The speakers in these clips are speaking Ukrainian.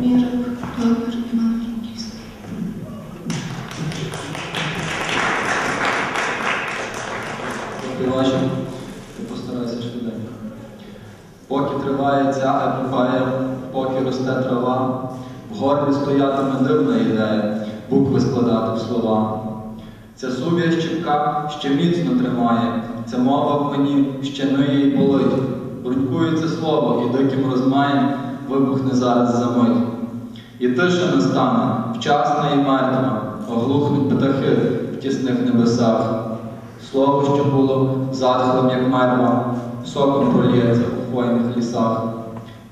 Мірик, Добір, Івано-Франківськ. Добрий вечір. Постараюся швиденько. Поки триває ця епопея, поки росте трава, в горлі стоятиме дивна ідея, букви складати в слова. Ця сув'я щіпка ще міцно тримає, ця мова в мені ще ниє й болить. Брунькується слово і диким розмаєм вибухне зараз за мить. І тиша настане, вчасна і мертва, оглухнуть птахи в тісних небесах. Слово, що було затхлим, як мерва, соком пролється у хвойних лісах.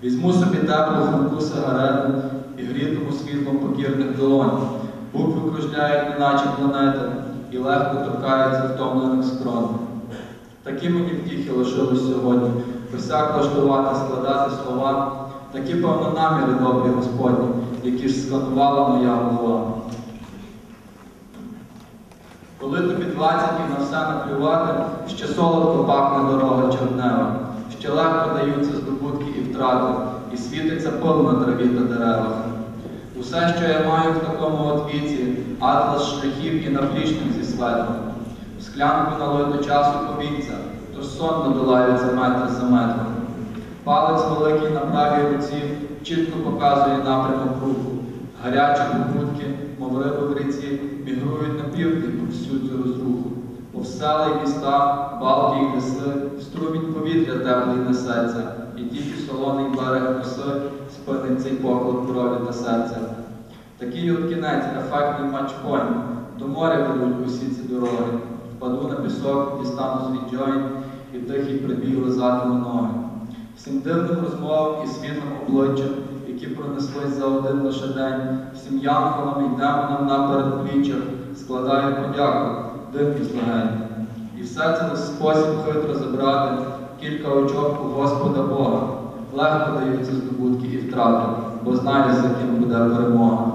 Візьму собі теплу хрумку сигарету і грітиму світлом покірних долонь. Букви кружляють, неначе планети, і легко торкаються втомлених скрон. Такі мені втіхи лишились сьогодні, посяк влаштувати, складати слова, такі певно наміри добрі Господні, які ж сканувала моя голова. Коли тобі 20 і на все наплювати, ще солодко пахне дорога чернева, ще легко даються здобутки і втрати, і світиться пил на траві та деревах. Усе, що я маю в такому от віці, атлас шляхів і наплічник зі светом. В склянку налито часу повіться, тож сон надолається метр за метром. Палець великий на правій руці чітко показує напрямок руху. Гарячі побудки, мов риби в ріці, мігрують на південь по всю цю розруху. Повз села міста, балки й ліси, струмінь повітря теплий несеться, і тільки солоний берег коси спинить цей поклик крові та серця. Такий от кінець, ефектний матчпойнт, до моря ведуть усі ці дороги. Впаду на пісок, дістану свій джойнт і тихий прибіг лизатиму ноги. Всім дивним розмовам і світлим обличчям, які пронеслись за один лише день, всім янголам і демонам на передпліччях складаю подяку, дим із. І все це в спосіб хитро забрати кілька очок у Господа Бога. Легко даються здобутки і втрати, бо знаю, за ким буде перемога.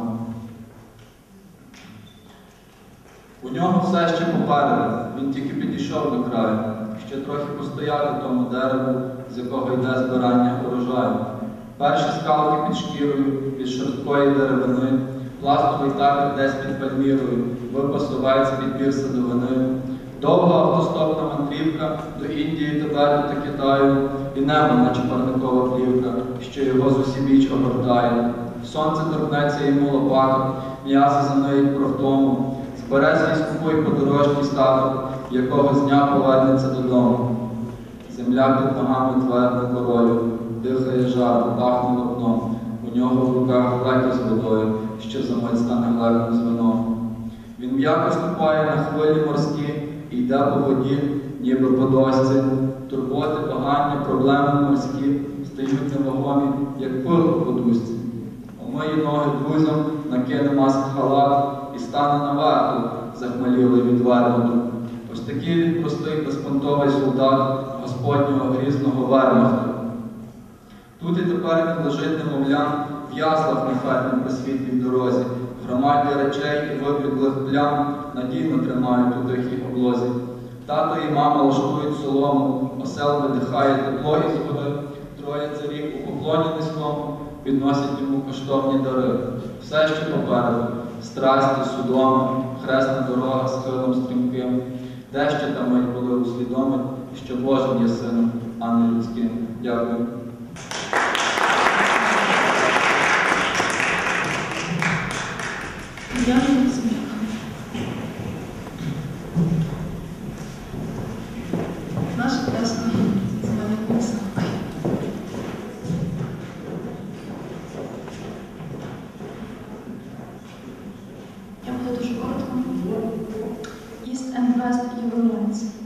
У нього все ще попереду, він тільки підійшов до краю, ще трохи постояти тому дереву, з якого йде збирання урожаю. Перші скалки під шкірою, від шорсткої деревини, пластовий табір десь під пальмірою, випасувається підбір садовини. Довга автостопна мандрівка до Індії, Тибету та Китаю, і небо, наче парникова плівка, що його з усібіч огортає. Сонце торкнеться йому лопаток, м'ясо занеють про втому. Збереться і скупує подорожній статок, якого з дня повернеться додому. Земля під ногами твердо корою, дихає жарко, пахне вапном. У нього в руках глеки з водою, що за мить стане глеком з вином. Він м'яко ступає на хвилі морські і йде по воді, ніби по досці. Турботи, багання, проблеми морські стають невагомі, як пил у подушці. Омиє ноги друзям, накине маск халат і стане на варту, захмелілий від вермуту. Ось такий простий безпонтовий солдат Господнього грізного вермахту. Тут і тепер він лежить немовлям в яслах на фермі по світлій дорозі, громаді речей і вибіглих плям надійно тримають у тихій облозі. Тато і мама лаштують солому, осел видихає тепло із води, троє царів у поклоні низькому підносять йому коштовні дари. Все ще попереду, страсті, судоми, хресна дорога з хилом стрімким. Де ще там мить були усвідомить, що Божим є сином, а не людським. Дякую. Я буду дуже коротко. East and West Євролинці.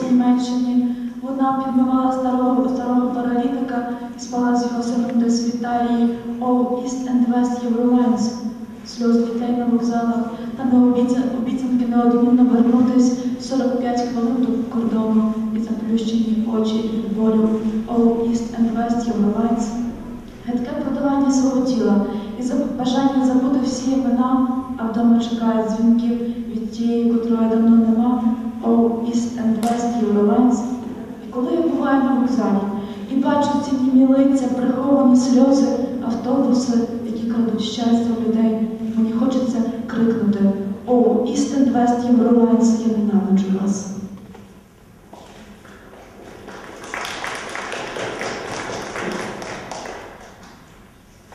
В Німеччині. Вона підмивала старого старого паралітика і спала з його сином десь в Італії. О, East and West Євролинці. Сльоз дітей на вокзалах та необіця- обіцянки неодмінно вернутись 45 хвилин до кордону і заплющені очі від болю. О, East and West Євролинці. Гидке продавання свого тіла і бажання забути всі імена, а вдома чекають дзвінків від тієї, котрої давно нема. And West Євролинці. І коли я буваю на вокзалі і бачу ці німі лиця, приховані сльози, автобуси, які крадуть щастя в людей, мені хочеться крикнути: О, West Євролайнс, я ненавиджу вас.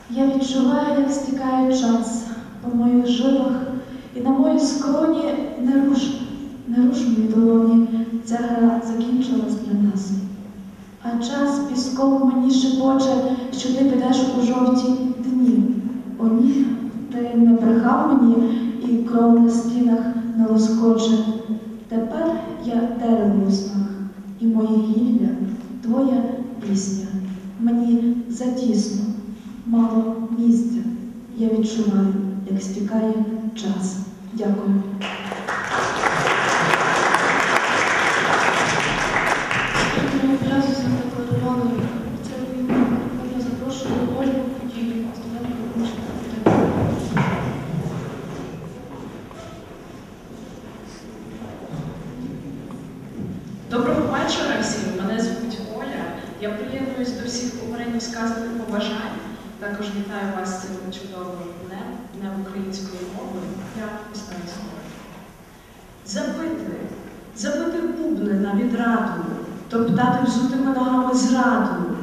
Я відчуваю, як стікає час по моїх жилах, і на моїй скроні не руш, не долоні. Ця гра закінчилась для нас. А час піском мені шепоче, що ти підеш у жовті дні. О ні, ти не брехав мені і кров на стінах не лоскоче. Тепер я дерево у снах, і моє гілля твоя пісня. Мені затісно, мало місця. Я відчуваю, як стікає час. Дякую. Доброго вечора всім. Мене звуть Оля. Я приєднуюсь до всіх попередньо сказаних побажань. Також вітаю вас з цим чудовим днем, днем української мови. Я починаю слово. Забити, забити бубни на відраду, топтати взутими ногами зраду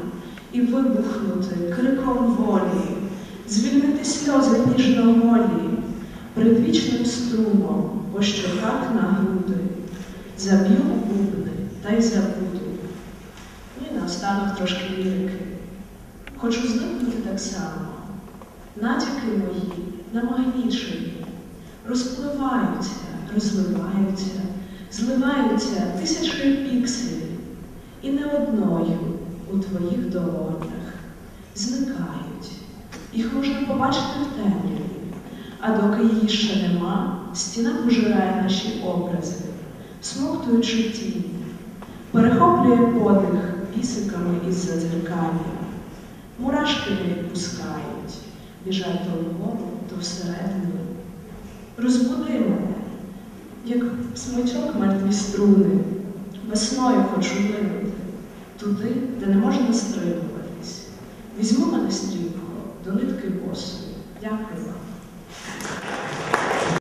і вибухнути криком волі, звільнити сльози ніжноголі, предвічним струмом по щоках на груди. Заб'ю бубни та й забуду. І наостанок трошки лірики. Хочу зникнути так само. Натяки мої намагнічені, розпливаються, розливаються, зливаються тисячою пікселів, і не одною у твоїх долонях зникають. Їх можна побачити в темряві, а доки її ще нема, стіна пожирає наші образи смоктуючи тінь, перехоплює подих пісиками із задзеркалля. Мурашки не відпускають, біжать то вгору, то всередину. Розбуди мене, як смичок мертві струни, весною хочу линути, туди, де не можна стримуватись. Візьму мене стрімко до нитки босу. Дякую вам.